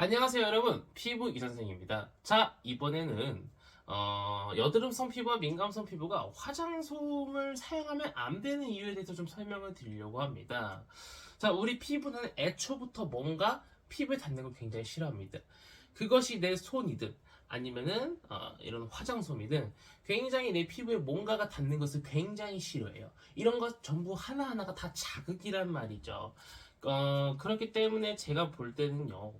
안녕하세요 여러분. 피부 이선생입니다. 자 이번에는 어, 여드름성 피부와 민감성 피부가 화장솜을 사용하면 안 되는 이유에 대해서 좀 설명을 드리려고 합니다. 자 우리 피부는 애초부터 뭔가 피부에 닿는 걸 굉장히 싫어합니다. 그것이 내 손이든 아니면은 어, 이런 화장솜이든 굉장히 내 피부에 뭔가가 닿는 것을 굉장히 싫어해요. 이런 것 전부 하나하나가 다 자극이란 말이죠. 어, 그렇기 때문에 제가 볼 때는요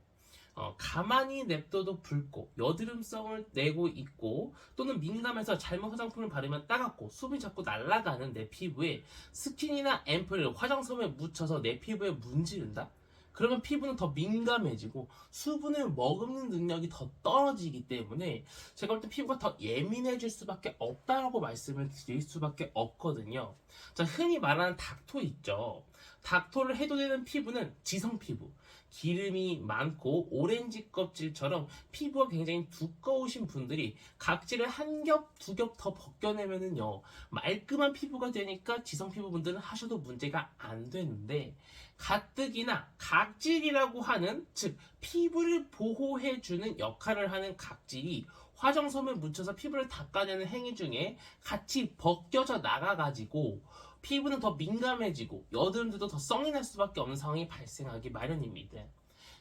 어, 가만히 냅둬도 붉고 여드름성을 내고 있고 또는 민감해서 잘못 화장품을 바르면 따갑고 수분이 자꾸 날아가는 내 피부에 스킨이나 앰플을 화장솜에 묻혀서 내 피부에 문지른다? 그러면 피부는 더 민감해지고 수분을 머금는 능력이 더 떨어지기 때문에 제가 볼 때 피부가 더 예민해질 수밖에 없다라고 말씀을 드릴 수밖에 없거든요. 자, 흔히 말하는 닥토 있죠. 닥토를 해도 되는 피부는 지성 피부. 기름이 많고 오렌지 껍질처럼 피부가 굉장히 두꺼우신 분들이 각질을 한 겹, 두 겹 더 벗겨내면은요, 말끔한 피부가 되니까 지성 피부분들은 하셔도 문제가 안 되는데, 가뜩이나 각질이라고 하는, 즉, 피부를 보호해 주는 역할을 하는 각질이 화장솜에 묻혀서 피부를 닦아내는 행위 중에 같이 벗겨져 나가가지고 피부는 더 민감해지고 여드름들도 더 썽이 날 수밖에 없는 상황이 발생하기 마련입니다.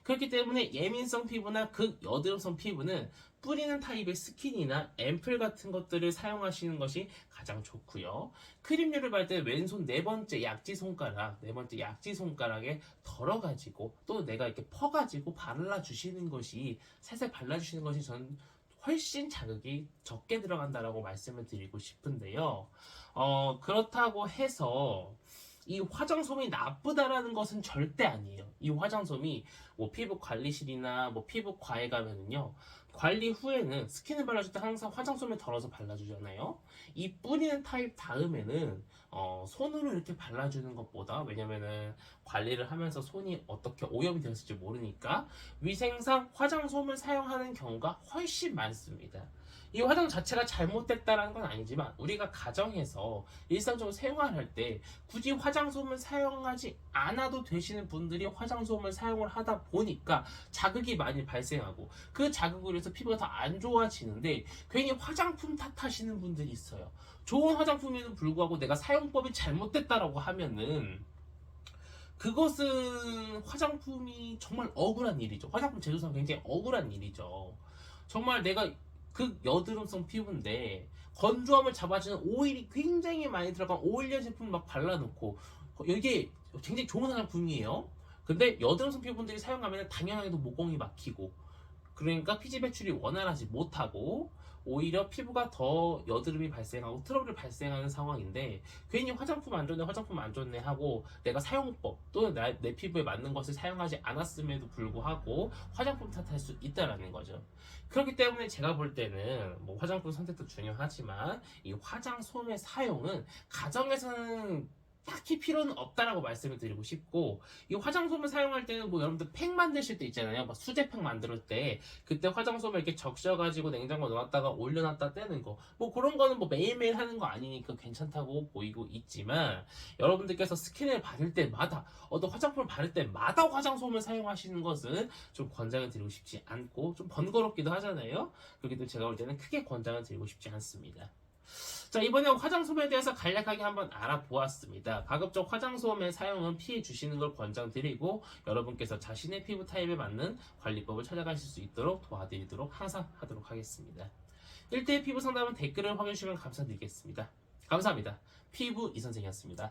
그렇기 때문에 예민성 피부나 극 여드름성 피부는 뿌리는 타입의 스킨이나 앰플 같은 것들을 사용하시는 것이 가장 좋고요. 크림류를 바를 때 왼손 네 번째 약지 손가락, 네 번째 약지 손가락에 덜어가지고 또 내가 이렇게 퍼가지고 발라주시는 것이 살살 발라주시는 것이 전 훨씬 자극이 적게 들어간다라고 말씀을 드리고 싶은데요. 어, 그렇다고 해서 이 화장솜이 나쁘다라는 것은 절대 아니에요. 이 화장솜이 뭐 피부 관리실이나 뭐 피부 과에 가면은요. 관리 후에는 스킨을 발라줄 때 항상 화장솜에 덜어서 발라주잖아요. 이 뿌리는 타입 다음에는 어, 손으로 이렇게 발라주는 것보다 왜냐면은 관리를 하면서 손이 어떻게 오염이 되었을지 모르니까 위생상 화장솜을 사용하는 경우가 훨씬 많습니다. 이 화장 자체가 잘못됐다라는 건 아니지만 우리가 가정에서 일상적으로 생활할 때 굳이 화장솜을 사용하지 않아도 되시는 분들이 화장솜을 사용을 하다 보니까 자극이 많이 발생하고 그 자극으로 해서 피부가 더 안 좋아지는데 괜히 화장품 탓하시는 분들이 있어요. 좋은 화장품에도 불구하고 내가 사용법이 잘못됐다라고 하면은 그것은 화장품이 정말 억울한 일이죠. 화장품 제조상 굉장히 억울한 일이죠. 정말 내가 그 여드름성 피부인데 건조함을 잡아주는 오일이 굉장히 많이 들어간 오일류 제품 막 발라놓고 이게 굉장히 좋은 화장품이에요. 근데 여드름성 피부분들이 사용하면 당연하게도 모공이 막히고 그러니까 피지 배출이 원활하지 못하고 오히려 피부가 더 여드름이 발생하고 트러블이 발생하는 상황인데 괜히 화장품 안 좋네 화장품 안 좋네 하고 내가 사용법 또는 나- 내 피부에 맞는 것을 사용하지 않았음에도 불구하고 화장품 탓할 수 있다라는 거죠. 그렇기 때문에 제가 볼 때는 뭐 화장품 선택도 중요하지만 이 화장 솜의 사용은 가정에서는 딱히 필요는 없다라고 말씀을 드리고 싶고 이 화장솜을 사용할 때는 뭐 여러분들 팩 만드실 때 있잖아요. 막 수제팩 만들 때 그때 화장솜을 이렇게 적셔가지고 냉장고에 넣었다가 올려놨다 떼는 거. 뭐 그런 거는 뭐 매일매일 하는 거 아니니까 괜찮다고 보이고 있지만 여러분들께서 스킨을 바를 때마다 어떤 화장품을 바를 때마다 화장솜을 사용하시는 것은 좀 권장을 드리고 싶지 않고 좀 번거롭기도 하잖아요. 그렇기 때문에 제가 볼 때는 크게 권장을 드리고 싶지 않습니다 자 이번에 화장솜에 대해서 간략하게 한번 알아보았습니다. 가급적 화장솜의 사용은 피해 주시는 걸 권장드리고 여러분께서 자신의 피부 타입에 맞는 관리법을 찾아가실 수 있도록 도와드리도록 항상 하도록 하겠습니다. 1대1 피부 상담은 댓글을 확인해 주시면 감사드리겠습니다. 감사합니다. 피부 이선생이었습니다.